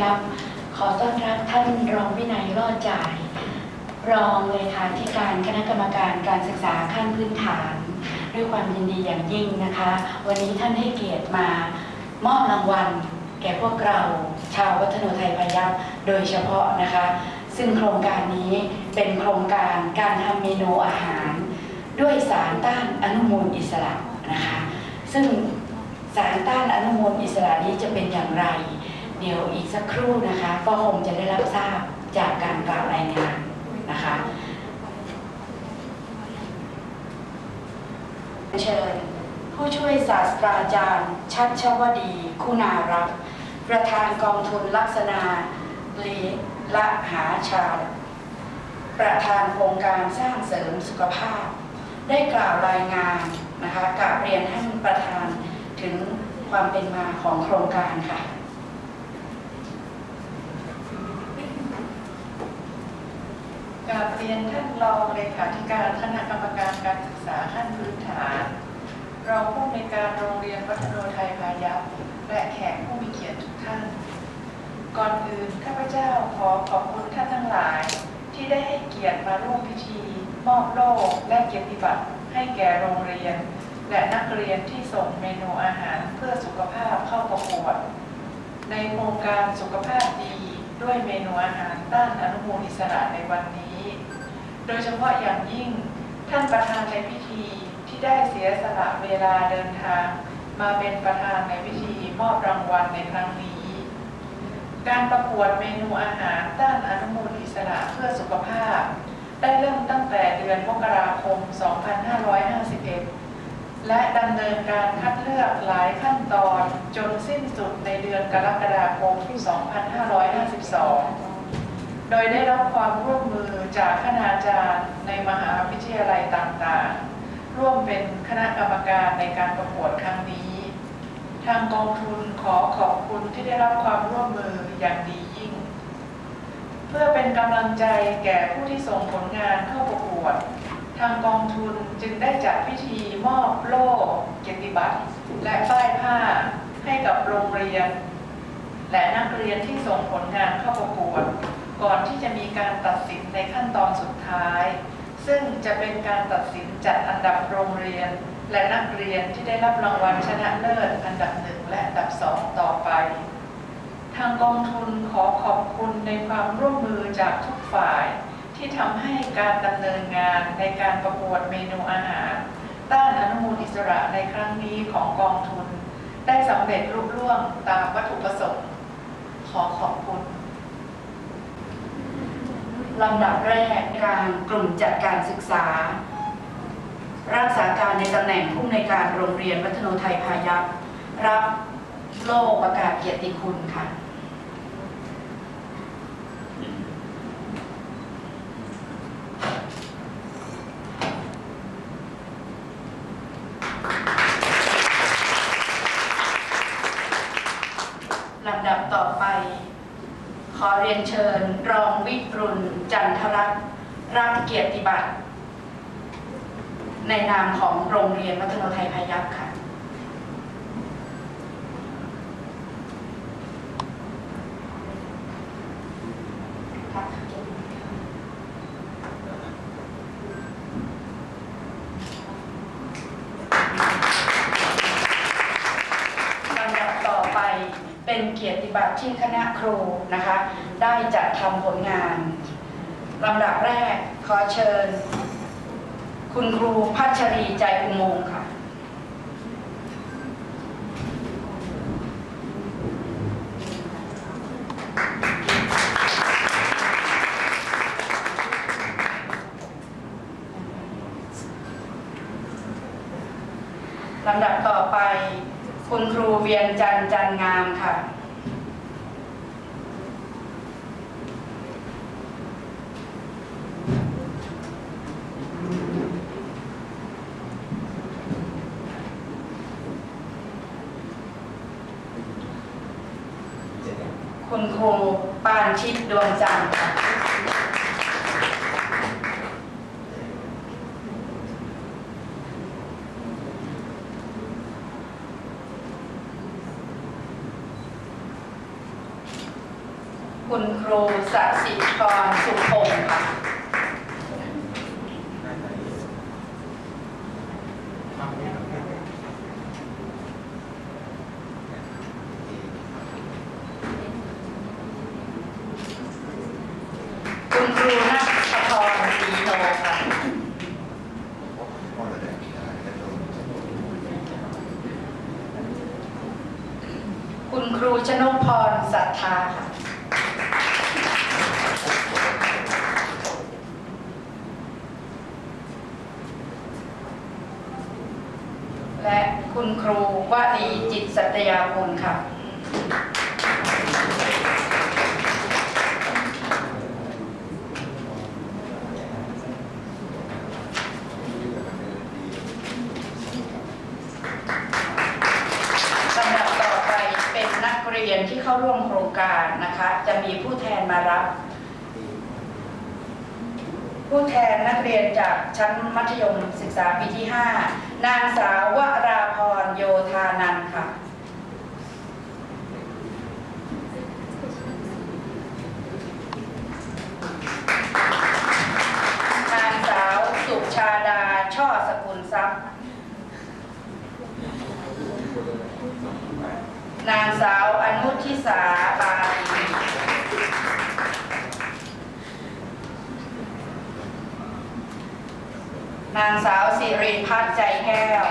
ยัพขอต้อนรับท่านรองวินัยรอดจ่าย รองเลขาธิการคณะกรรมการการศึกษาขั้นพื้นฐาน ด้วยความยินดีอย่างยิ่งนะคะ วันนี้ท่านให้เกียรติมามอบรางวัล แก่พวกเราชาววัฒนไทยพยัพโดยเฉพาะนะคะ ซึ่งโครงการนี้เป็นโครงการการทำเมนูอาหาร ด้วยสารต้านอนุมูลอิสระนะคะ ซึ่งสารต้านอนุมูลอิสระนี้จะเป็นอย่างไร เดี๋ยวอีกสักครู่นะคะ ก็คงจะได้รับทราบจากการกล่าวรายงานนะคะเชิญผู้ช่วยศาสตราจารย์ ชัชวดี คุณารักประธานกองทุนลักษณะลีละหาชาติ ประธานโครงการสร้างเสริมสุขภาพ ได้กล่าวรายงานนะคะกราบเรียนท่านประธานถึงความเป็นมาของโครงการค่ะ กาบเรียนท่านรองเลขาธิการคณะกรรมการการศึกษาขั้นพื้นฐานรองผู้อำนการโรงเรียนวัฒโนไทยพายัพและแขกผู้มีเกียรติทุกท่าน ก่อนอื่นข้าพเจ้าขอขอบคุณท่านทั้งหลาย ที่ได้ให้เกียรติมาร่วมพิธี มอบโล่และเกียรติบัตรให้แก่โรงเรียน และนักเรียนที่ส่งเมนูอาหารเพื่อสุขภาพเข้าประกวดในโครงการสุขภาพดีด้วยเมนูอาหารต้านอนุมูลอิสระในวันนี้ โดยเฉพาะอย่างยิ่งท่านประธานในพิธีที่ได้เสียสละเวลาเดินทาง มาเป็นประธานในพิธีมอบรางวัลในครั้งนี้ การประกวดเมนูอาหารต้านอนุมูลอิสระเพื่อสุขภาพ ได้เริ่มตั้งแต่เดือนมกราคม 2551 และดำเนินการคัดเลือกหลายขั้นตอนจนสิ้นสุดในเดือนกรกฎาคม 2552 โดยได้รับความร่วมมือจากคณาจารย์ในมหาวิทยาลัยต่างๆ ร่วมเป็นคณะกรรมการในการประกวดครั้งนี้ ทางกองทุนขอขอบคุณที่ได้รับความร่วมมืออย่างดียิ่ง เพื่อเป็นกำลังใจแก่ผู้ที่ส่งผลงานเข้าประกวด ทางกองทุนจึงได้จัดพิธีมอบโล่เกียรติบัตรและป้ายผ้าให้กับโรงเรียน และนักเรียนที่ส่งผลงานเข้าประกวด ก่อนที่จะมีการตัดสินในขั้นตอนสุดท้าย ซึ่งจะเป็นการตัดสินจัดอันดับโรงเรียน และนักเรียนที่ได้รับรางวัลชนะเลิศอันดับหนึ่งและอันดับสองต่อไป ทางกองทุนขอขอบคุณในความร่วมมือจากทุกฝ่าย ที่ทำให้การดำเนินงานในการประกวดเมนูอาหาร ต้านอนุมูลอิสระในครั้งนี้ของกองทุน ได้สำเร็จลุล่วงตามวัตถุประสงค์ ขอขอบคุณ ลำดับแรกการกลุ่มจัดการศึกษา รักษาการในตำแหน่งผู้อำนวยการโรงเรียนวัฒโนไทยพายัพรับโล่ประกาศเกียรติคุณค่ะลำดับต่อไป ขอเรียนเชิญรองวิรุณ จันทรัตน์รับเกียรติบัตร ในนามของโรงเรียนวัฒนไทยพายัพค่ะ ลำดับต่อไปเป็นเกียรติบัตรที่คณะครูนะคะ ได้จัดทำผลงาน ลำดับแรกขอเชิญ คุณครูพัชรีใจอุโมงค์ค่ะ ลำดับต่อไป คุณครูเวียงจันทร์จันงามค่ะ คุณครูปานชิดดวงจันทร์ค่ะคุณครูสสิกรสุพงศ์ค่ะ คุณครูนัทพรศรีโนค่ะ คุณครูชนกพรศรัทธาค่ะและคุณครูวดีจิตสัตยาคุณค่ะ ลำดับต่อไปเป็นนักเรียนที่เข้าร่วมโครงการนะคะ จะมีผู้แทนมารับ ผู้แทนนักเรียนจากชั้นมัธยมศึกษาปีที่ 5 นางสาววราพรโยธานันค่ะนางสาวสุชาดาช่อสกุลทรัพย์ นางสาวอนุทิสาบาลีนางสาวสิริพัฒน์ใจแก้ว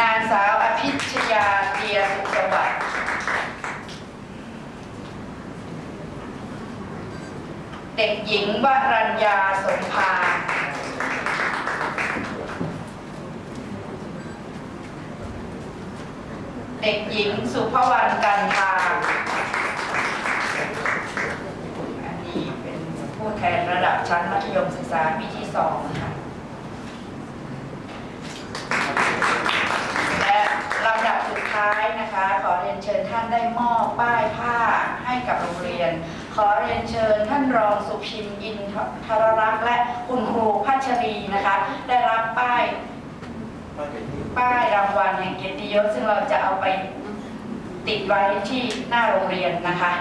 นางสาวอภิชยาเตียสุขสวัสดิ์เด็กหญิงวรัญญาสมภา เด็กหญิงสุภวรรณกันทาอันนี้เป็นผู้แทนระดับชั้นมัธยมศึกษาปีที่สองค่ะและลำดับสุดท้ายนะคะ ขอเรียนเชิญท่านได้มอบป้ายผ้าให้กับโรงเรียน ขอเรียนเชิญท่านรองสุพิมพ์อินทรรักษ์และคุณครูพัชรีนะคะ ได้รับป้าย ป้ายรางวัลแห่งเกียรติยศซึ่งเราจะเอาไปติดไว้ที่หน้าโรงเรียนนะคะ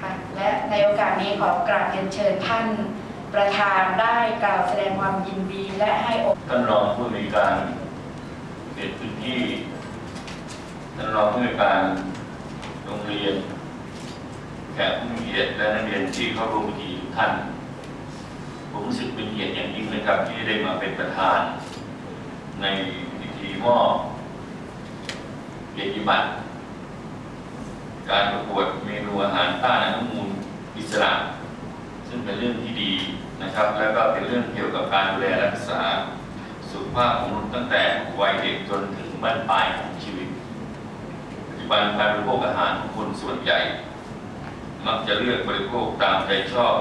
คะและในโอกาสนี้ขอกราบเรียนเชิญท่านประธานได้กล่าวแสดงความยินดีและให้โอกท่านรองผู้อำนวยการเขตพื้นที่ท่านรองผู้อำนวยการ เรียนแขกผู้มีเกียรติและนักเรียนที่เข้าร่วมพิธีทุกท่าน ผมรู้สึกเป็นเกียรติอย่างยิ่งนะครับที่ได้มาเป็นประธาน ในพิธีมอบเกียรติบัตรการประกวดเมนูอาหารต้านอนุมูลอิสระซึ่งเป็นเรื่องที่ดีนะครับ แล้วก็เป็นเรื่องเกี่ยวกับการดูแลรักษา สุขภาพของมนุษย์ตั้งแต่วัยเด็กจนถึงบ้านปลายของชีวิต บันการบริโภคอาหารของคนส่วนใหญ่ มักจะเลือกบริโภคตามใจชอบ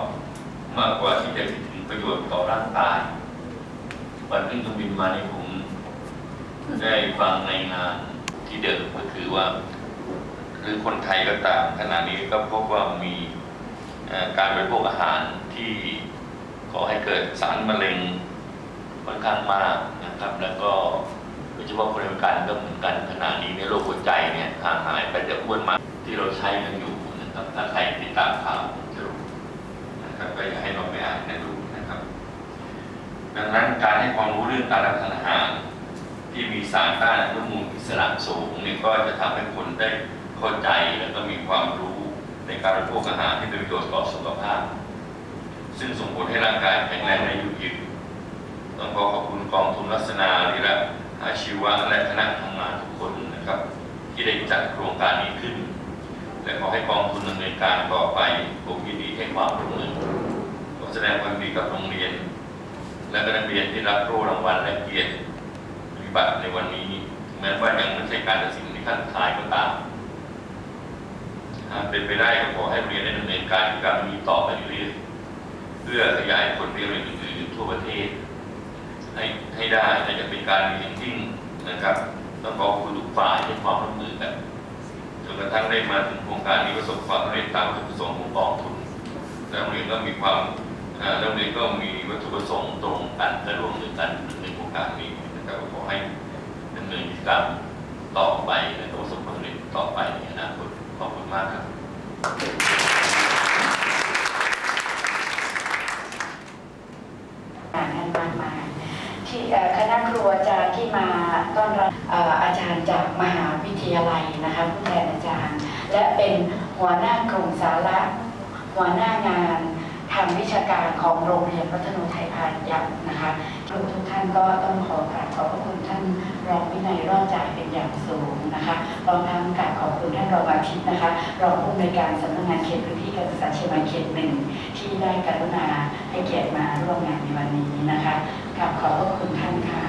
มากกว่าที่จะคิดถึงประโยชน์ต่อร่างกาย วันขึ้นเครื่องบินมานี่ผมได้ฟังในงานที่เดิมก็คือว่าหรือคนไทยก็ตามขณะนี้ก็พบว่ามีการบริโภคอาหารที่ก่อให้เกิดสารมะเร็งค่อนข้างมากนะครับ แล้วก็ ยเฉพาะคนในวงการก็เหมือนกันขณะนี้ในโรคหัวใจเนี่ยห่างหายไปจากอ้วนมากที่เราใช้กันอยู่นะครับถ้าใครติดตามข่าวจะรู้นะครับก็อยากให้เราไปอ่านกันดูนะครับ ดังนั้นการให้ความรู้เรื่องการรับประทานอาหารที่มีสารต้านอนุมูลอิสระสูงเนี่ยก็จะทำให้คนได้เข้าใจแล้วก็มีความรู้ในการบริโภคอาหารที่เป็นประโยชน์ต่อสุขภาพ ซึ่งส่งผลให้ร่างกายแข็งแรงและอยู่ยืนต้องขอขอบคุณกองทุนลักษณะนิรัต อาชีวะและคณะทำงานทุกคนนะครับ ที่ได้จัดโครงการนี้ขึ้น และขอให้กองทุนดำเนินการต่อไปผมยินดีให้ความร่วมมือขอแสดงความดีกับโรงเรียน และนักเรียนที่รับโล่รางวัลและเกียรติปฏิบัติในวันนี้แม้ว่ายังไม่ใช่การตัดสินที่ขั้นท้ายก็ตามหากเป็นไปได้ก็ขอให้เรียนได้ดำเนินการการมีต่อไปเรื่อยเพื่อขยายผลไปเรียนอื่นๆทั่วประเทศ ให้ให้ได้และจะเป็นการมีอย่างยิ่งนะครับต้องขอบคุณทุกฝ่ายให้ความร่วมมือกันจจนกระทั่งได้มาถึงโครงการนี้ประสบความสำเร็จตามวัตถุประสงค์ของกองทุนและโรงเรียนก็มีความโรงเรียนก็มีวัตถุประสงค์ตรงกันและรวมมือกันในโครงการนี้นะครับก็ขอให้ดำเนินกิจกรรมต่อไปและประสบความสำเร็จต่อไปในอนาคตขอบคุณมากครับงานท่านมากมาย ที่คณะครูอาจารย์ที่มาต้อนรับอาจารย์จากมหาวิทยาลัยนะคะผู้แทนอาจารย์ และเป็นหัวหน้ากลุ่มสาระหัวหน้างานทางวิชาการของโรงเรียนวัฒโนไทยพายัพนะคะทุกทุกท่านก็ต้องขอกราบขอบพระคุณท่านรองวินัยรอดจ่ายเป็นอย่างสูงนะคะรอมทั้งกราบขอบคุณท่านรองอาทิตย์นะคะรองผู้อำนวยการสำนักงานเขตพื้นที่การศึกษาเชียงใหม่เขตหนึ่งที่ได้กรุณาให้เกียรติมาร่วมงานในวันนี้นะคะ ขอบพระคุณท่านค่ะ